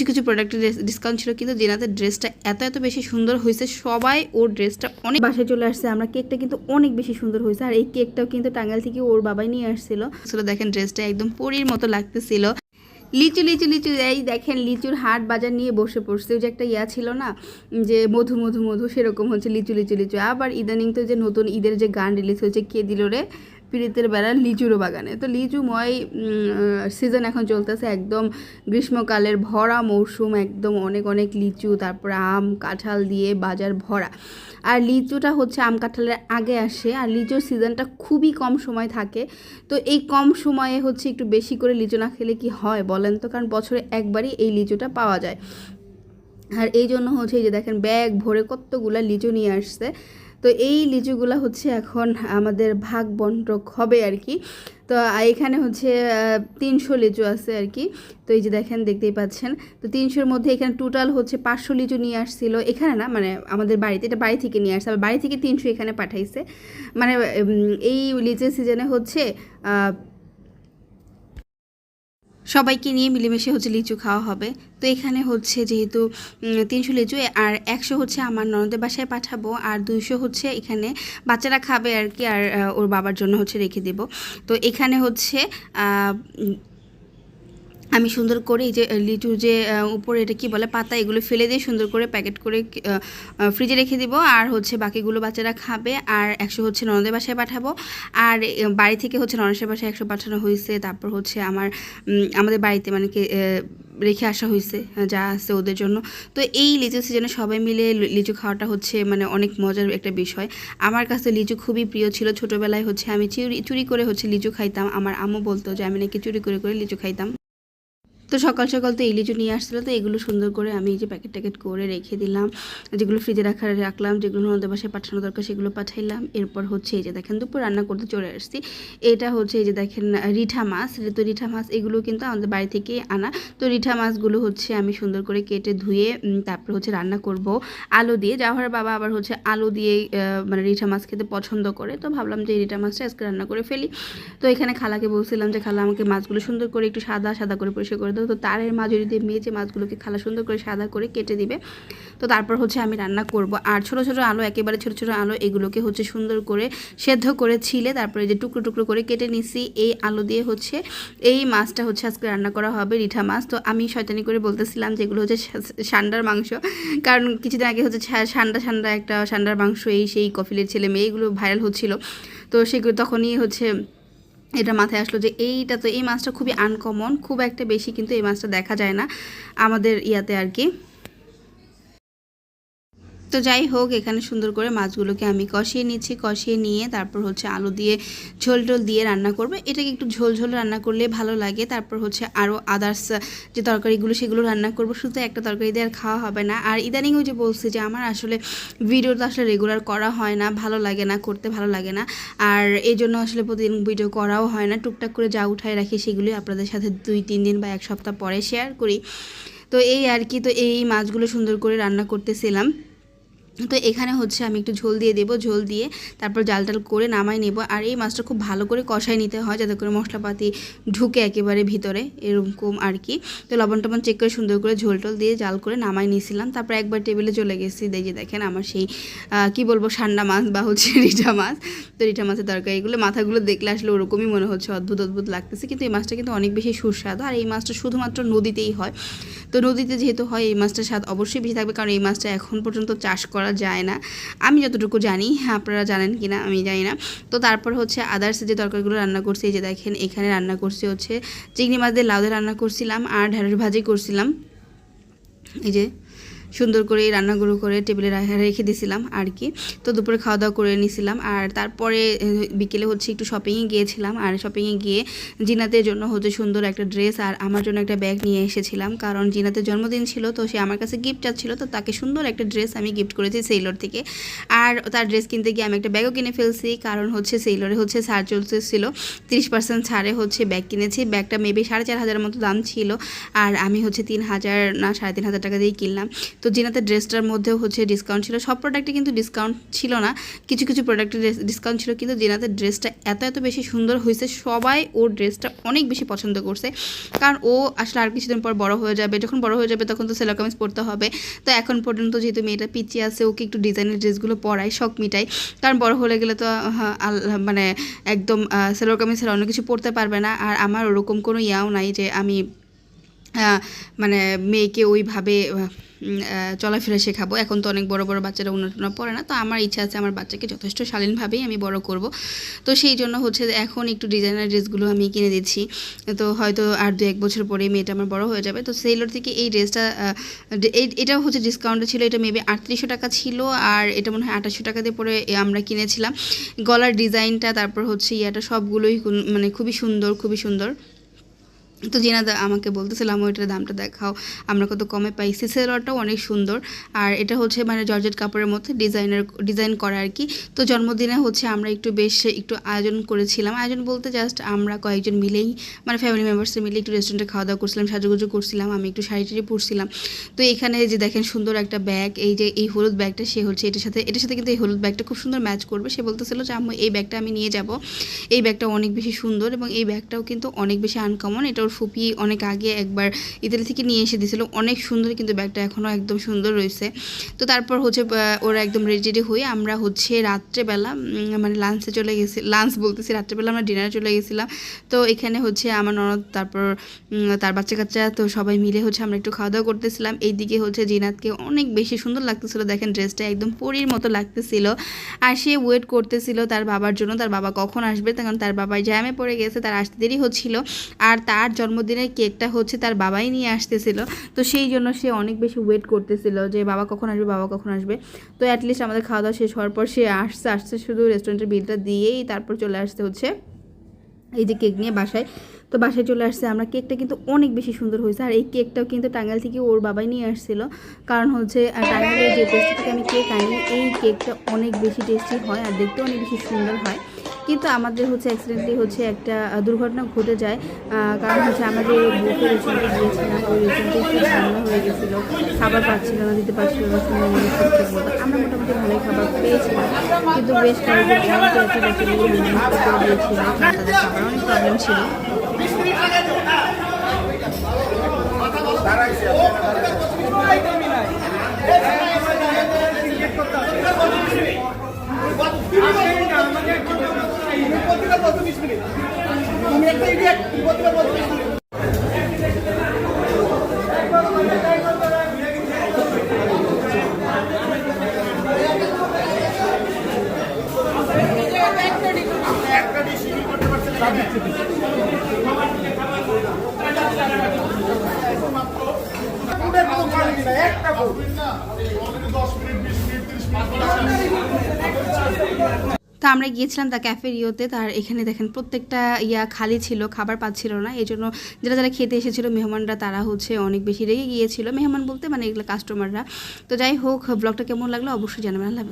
কিছু কিছু প্রোডাক্টের ডিসকাউন্ট ছিল, কিন্তু জিনাতের ড্রেসটা এত এত বেশি সুন্দর হয়েছে সবাই ওর ড্রেসটা অনেক বাসায় চলে আসছে। আমরা কেকটা কিন্তু অনেক বেশি সুন্দর হয়েছে আর এই কেকটাও কিন্তু টাঙ্গাইল থেকে ওর বাবাই নিয়ে আসছিল। দেখেন ড্রেসটা একদম পরীর মতো লাগতেছিল। লিচু লিচু লিচু, এই দেখেন লিচুর হাট বাজার নিয়ে বসে পড়ছে। যে একটা ইয়া ছিল না, যে মধু মধু মধু, সেরকম হচ্ছে লিচু লিচু লিচু। আবার ইদানিং তো যে নতুন ঈদের যে গান রিলিজ হয়েছে, কে দিল রে? পিড়িতের বেড়া লিচুরও বাগানে। তো লিচুময় সিজন এখন চলতেছে একদম গ্রীষ্মকালের ভরা মৌসুম, একদম অনেক অনেক লিচু, তারপরে আম, কাঁঠাল দিয়ে বাজার ভরা। আর লিচুটা হচ্ছে আম কাঁঠালের আগে আসে, আর লিচুর সিজনটা খুবই কম সময় থাকে। তো এই কম সময়ে হচ্ছে একটু বেশি করে লিচু না খেলে কি হয় বলেন তো? কারণ বছরে একবারই এই লিচুটা পাওয়া যায়। আর এই জন্য হচ্ছে এই যে দেখেন, ব্যাগ ভরে কতগুলা লিচু নিয়ে আসছে। তো এই লিচুগুলো হচ্ছে এখন আমাদের ভাগ বন্টক হবে আর কি। তো এখানে হচ্ছে তিনশো লিচু আছে আর কি। তো এই যে দেখেন, দেখতেই পাচ্ছেন। তো তিনশোর মধ্যে এখানে টোটাল হচ্ছে পাঁচশো লিচু নিয়ে আসছিল। এখানে না মানে আমাদের বাড়িতে, এটা বাড়ি থেকে নিয়ে আসছে। আবার বাড়ি থেকে তিনশো এখানে পাঠাইছে। মানে এই লিচের সিজনে হচ্ছে সবাইকে নিয়ে মিলেমিশে হচ্ছে লিচু খাওয়া হবে। তো এখানে হচ্ছে যেহেতু তিনশো লিচু, আর একশো হচ্ছে আমার ননদের বাসায় পাঠাবো, আর দুইশো হচ্ছে এখানে বাচ্চারা খাবে আর কি, আর ওর বাবার জন্য হচ্ছে রেখে দেব। তো এখানে হচ্ছে আমি সুন্দর করে এই যে লিচু যে উপরে এটা কি বলে, পাতা, এগুলো ফেলে দিয়ে সুন্দর করে প্যাকেট করে ফ্রিজে রেখে দিব। আর হচ্ছে বাকিগুলো বাচ্চারা খাবে। আর একশো হচ্ছে ননদের বাসায় পাঠাবো। আর বাড়ি থেকে হচ্ছে ননদের বাসায় একশো পাঠানো হয়েছে। তারপর হচ্ছে আমার আমাদের বাড়িতে মানে রেখে আসা হয়েছে যা আছে ওদের জন্য। তো এই লিচু সিজনে সবাই মিলে লিচু খাওয়াটা হচ্ছে মানে অনেক মজার একটা বিষয়। আমার কাছে লিচু খুবই প্রিয় ছিল। ছোটোবেলায় হচ্ছে আমি চুরি চুরি করে হচ্ছে লিচু খাইতাম। আমার আম্মু বলতো যে, আমি নাকি চুরি করে করে লিচু খাইতাম। তো সকাল সকাল তো এই লিচু নিয়ে আসছিল, তো এগুলো সুন্দর করে আমি এই যে প্যাকেট ট্যাকেট করে রেখে দিলাম। যেগুলো ফ্রিজে রাখা রাখলাম, যেগুলো ননদের বাসায় পাঠানো দরকার সেগুলো পাঠাইলাম। এরপর হচ্ছে এই যে দেখেন, দুপুর রান্না করতে চলে আসছি। এটা হচ্ছে এই যে দেখেন, রিঠা মাছ তো রিঠা মাছ এগুলো কিন্তু আমাদের বাড়ি থেকে আনা। তো রিঠা মাছগুলো হচ্ছে আমি সুন্দর করে কেটে ধুয়ে তারপর হচ্ছে রান্না করব। আলু দিয়ে যাওয়ার বাবা আবার হচ্ছে আলু দিয়ে মানে রিঠা মাছ খেতে পছন্দ করে। তো ভাবলাম যে রিঠা মাছটা আজকে রান্না করে ফেলি। তো এখানে খালাকে বলছিলাম যে, খালা, আমাকে মাছগুলো সুন্দর করে একটু সাদা সাদা করে পরিষ্কার করে তো তারের মাঝুরি দিয়ে মেজে মাছগুলোকে খালা সুন্দর করে সাদা করে কেটে দিবে, তো তারপর হচ্ছে আমি রান্না করব। আর ছোট ছোট আলু, একেবারে ছোট ছোট আলো, এগুলোকে হচ্ছে সুন্দর করে সেদ্ধ করে ছিলে, তারপরে যে টুকরো টুকরো করে কেটে নিছি। এই আলু দিয়ে হচ্ছে এই মাছটা হচ্ছে আজকে রান্না করা হবে রিঠা মাছ। তো আমি শয়তানি করে বলতেছিলাম যেগুলো হচ্ছে সান্ডার মাংস। কারণ কিছুদিন আগে হচ্ছে সান্ডা সান্ডা একটা সান্ডার মাংস, এই সেই কফিলের ছেলে মেয়ে এগুলো ভাইরাল হচ্ছিল। তো সেগুলো তখনই হচ্ছে এটা মাথায় আসলো যে এইটা তো এই মাছটা খুবই আনকমন খুব একটা বেশি কিন্তু এই মাছটা দেখা যায় না আমাদের ইয়াতে আর কি। তো যাই হোক, এখানে সুন্দর করে মাছগুলোকে আমি কষিয়ে নিচ্ছি, কষিয়ে নিয়ে তারপর হচ্ছে আলু দিয়ে ঝোল টোল দিয়ে রান্না করব। এটাকে একটু ঝোল ঝোল রান্না করলে ভালো লাগে। তারপর হচ্ছে আরও আদার্স যে তরকারিগুলো, সেগুলো রান্না করব। শুধু একটা তরকারি দিয়ে আর খাওয়া হবে না। আর ইদানিং ওই যে বলছি যে আমার আসলে ভিডিও তো আসলে রেগুলার করা হয় না, ভালো লাগে না, করতে ভালো লাগে না। আর এই জন্য আসলে প্রতিদিন ভিডিও করাও হয় না। টুকটাক করে যা উঠায় রাখি সেগুলি আপনাদের সাথে দুই, তিন দিন বা এক সপ্তাহ পরে শেয়ার করি। তো এই আর কি, তো এই মাছগুলো সুন্দর করে রান্না করতেছিলাম। তো এখানে হচ্ছে আমি একটু ঝোল দিয়ে দেবো, ঝোল দিয়ে তারপর জাল টাল করে নামাই নেব। আর এই মাছটা খুব ভালো করে কষাই নিতে হয় যাতে করে মশলাপাতি ঢুকে একেবারে ভিতরে এরকম আর কি। তো লবণ টবণ চেক করে সুন্দর করে ঝোল টোল দিয়ে জাল করে নামাই নিয়েছিলাম তারপর একবার টেবিলে চলে গেছি। যে দেখেন আমার সেই কি বলব সান্ডা মাছ বা হচ্ছে রিঠা মাছ। তো রিঠা মাছের তরকারি এগুলো মাথাগুলো দেখলে আসলে ওরকমই মনে হচ্ছে, অদ্ভুত অদ্ভুত লাগতেছে। কিন্তু এই মাছটা কিন্তু অনেক বেশি সুস্বাদু। আর এই মাছটা শুধুমাত্র নদীতেই হয়। তো নদীতে যেহেতু হয়, এই মাছটার স্বাদ অবশ্যই বেশি থাকবে। কারণ এই মাছটা এখন পর্যন্ত চাষ করা যায় না। আমি যতটুকু জানি হ্যাঁ আপনারা জানেন কি না আমি জানি না। তো তারপর হচ্ছে আদার্স যে তরকারিগুলো রান্না করছি, এই যে দেখেন, এখানে রান্না করছি হচ্ছে চিংড়ি মাছ দিয়ে লাউ দিয়ে রান্না করছিলাম আর ঢেঁড়স ভাজি করছিলাম। এই যে সুন্দর করে রান্নাগুলো করে টেবিলে রেখে দিয়েছিলাম আর কি। তো দুপুরে খাওয়া দাওয়া করে নিয়েছিলাম আর তারপরে বিকেলে হচ্ছে একটু শপিংয়ে গিয়েছিলাম আর শপিংয়ে গিয়ে জিনাতের জন্য হচ্ছে সুন্দর একটা ড্রেস আর আমার জন্য একটা ব্যাগ নিয়ে এসেছিলাম। কারণ জিনাতের জন্মদিন ছিল, তো সে আমার কাছে গিফট চাচ্ছিল, তো তাকে সুন্দর একটা ড্রেস আমি গিফট করেছি সেইলোর থেকে। আর তার ড্রেস কিনতে গিয়ে আমি একটা ব্যাগও কিনে ফেলছি, কারণ হচ্ছে সেইলোরে হচ্ছে ছাড় চলতেছিল। তিরিশ পার্সেন্ট ছাড়ে হচ্ছে ব্যাগ কিনেছি। ব্যাগটা মেবি সাড়ে চার হাজারের মতো দাম ছিল। আর আমি হচ্ছে তিন হাজার না, সাড়ে তিন হাজার টাকা দিয়ে কিনলাম। তো জিনাতের ড্রেসটার মধ্যেও হচ্ছে ডিসকাউন্ট ছিল। সব প্রোডাক্টে কিন্তু ডিসকাউন্ট ছিল না। কিছু কিছু প্রোডাক্টে ডিসকাউন্ট ছিল, কিন্তু জিনাতের ড্রেসটা এত এত বেশি সুন্দর হয়েছে সবাই ওর ড্রেসটা অনেক বেশি পছন্দ করছে। কারণ ও আসলে আর কিছুদিন পর বড় হয়ে যাবে। যখন বড় হয়ে যাবে তখন তো সেলো কামিজ পরতে হবে। তো এখন পর্যন্ত যেহেতু মেয়েটা পিছিয়ে আছে, ওকে একটু ডিজাইনের ড্রেসগুলো পরাই, শখ মিটাই। কারণ বড় হলে গেলে তো মানে একদম সেলোর কামিজ ছাড়া অন্য কিছু পরতে পারবে না। আর আমার ওরকম কোনো ইয়াও নাই যে আমি মানে মেয়েকে ওইভাবে চলাফেরা শেখাবো। এখন তো অনেক বড় বড় বাচ্চারা উন্নতনা পড়ে না, তো আমার ইচ্ছা আছে আমার বাচ্চাকে যথেষ্ট শালীনভাবেই আমি বড় করব। তো সেই জন্য হচ্ছে এখন একটু ডিজাইনার ড্রেসগুলো আমি কিনে দিচ্ছি। তো হয়তো আর দু এক বছর পরে মেয়েটা আমার বড় হয়ে যাবে। তো সেইলোর থেকে এই ড্রেসটা এটাও হচ্ছে ডিসকাউন্টে ছিল, এটা মেবি আটত্রিশশো টাকা ছিল, আর এটা মনে হয় আঠাশশো টাকা দিয়ে পরে আমরা কিনেছিলাম। গলার ডিজাইনটা তারপর হচ্ছে ইয়াটা সবগুলোই মানে খুবই সুন্দর খুবই সুন্দর। তো জিনা দা আমাকে বলতেছিলাম ওইটার দামটা দেখাও। আমরা কত কমে পাই সেলরটাও অনেক সুন্দর। আর এটা হচ্ছে মানে জর্জেট কাপড়ের মধ্যে ডিজাইনার, ডিজাইন করা আর কি। তো জন্মদিনে হচ্ছে আমরা একটু বেশ একটু আয়োজন করেছিলাম। আয়োজন বলতে জাস্ট আমরা কয়েকজন মিলেই মানে ফ্যামিলি মেম্বার্স মিলে একটু রেস্টুরেন্টে খাওয়া দাওয়া করছিলাম, সাজুগুজু করছিলাম, আমি একটু শাড়ি টাড়ি পরছিলাম। তো এখানে যে দেখেন সুন্দর একটা ব্যাগ এই যে এই হলুদ ব্যাগটা সে হচ্ছে এটার সাথে এটার সাথে কিন্তু এই হলুদ ব্যাগটা খুব সুন্দর ম্যাচ করবে। সে বলতেছিল যে, আম্মু, এই ব্যাগটা আমি নিয়ে যাব। এই ব্যাগটা অনেক বেশি সুন্দর এবং এই ব্যাগটাও কিন্তু অনেক বেশি আনকমন এটা ওর ফুপি অনেক আগে একবার ইতালি থেকে নিয়ে এসে দিয়েছিল। অনেক সুন্দর কিন্তু ব্যাগটা এখনও একদম সুন্দর রয়েছে। তো তারপর হচ্ছে ওরা একদম রেডি রেডি হয়ে আমরা হচ্ছে রাত্রেবেলা মানে লাঞ্চে চলে গেছি লাঞ্চ বলতেছি রাত্রেবেলা আমরা ডিনারে চলে গেছিলাম। তো এখানে হচ্ছে আমার ননদ, তারপর তার বাচ্চা কাচ্চা তো সবাই মিলে হচ্ছে আমরা একটু খাওয়া দাওয়া করতেছিলাম। এইদিকে হচ্ছে জিনাতকে অনেক বেশি সুন্দর লাগতেছিল। দেখেন ড্রেসটা একদম পরীর মতো লাগতেছিল। আর সে ওয়েট করতেছিল তার বাবার জন্য। তার বাবা কখন আসবে? তখন তার বাবা জ্যামে পড়ে গেছে, তার আসতে দেরি হচ্ছিল। আর তার জন্মদিনের কেকটা হচ্ছে তার বাবাই নিয়ে আসতেছিল। তো সেই জন্য সে অনেক বেশি ওয়েট করতেছিল যে বাবা কখন আসবে বাবা কখন আসবে। তো অ্যাটলিস্ট আমাদের খাওয়া দাওয়া শেষ হওয়ার পর সে আসছে আসছে শুধু রেস্টুরেন্টের বিলটা দিয়েই তারপর চলে আসতে হচ্ছে এই যে কেক নিয়ে বাসায়। তো বাসায় চলে আসছে। আমরা কেকটা কিন্তু অনেক বেশি সুন্দর হয়েছে। আর এই কেকটাও কিন্তু টাঙ্গাইল থেকে ওর বাবাই নিয়ে আসছিল। কারণ হচ্ছে আহ, টাঙ্গাইলের যে টেস্টি থেকে আমি কেক আনি এই কেকটা অনেক বেশি টেস্টি হয় আর দেখতেও অনেক বেশি সুন্দর হয়। কিন্তু আমাদের হচ্ছে অ্যাক্সিডেন্টলি হচ্ছে একটা দুর্ঘটনা ঘটে যায়। কারণ হচ্ছে আমাদের বুকে রেস্টুরেন্টে গিয়েছিলাম, ওই রেস্টুরেন্টে একটু ঝামেলা হয়ে গেছিল। খাবার পাচ্ছিল না, দিতে পারছিল না আমরা মোটামুটি ভালোই খাবার পেয়েছিলাম, কিন্তু বেশ কয়েকজন তাদের খাবার অনেক প্রবলেম ছিল। তো আমরা গিয়েছিলাম দ্য ক্যাফে রিওতে, তার এখানে দেখেন প্রত্যেকটা ইয়া খালি ছিল, খাবার পাচ্ছিল না এই জন্য যারা যারা খেতে এসেছিল, মেহমানরা, তারা হচ্ছে অনেক বেশি রেগে গিয়েছিল। মেহমান বলতে মানে এগুলো কাস্টমাররা তো যাই হোক ব্লগটা কেমন লাগল অবশ্যই জানাবেন। আল্লাহ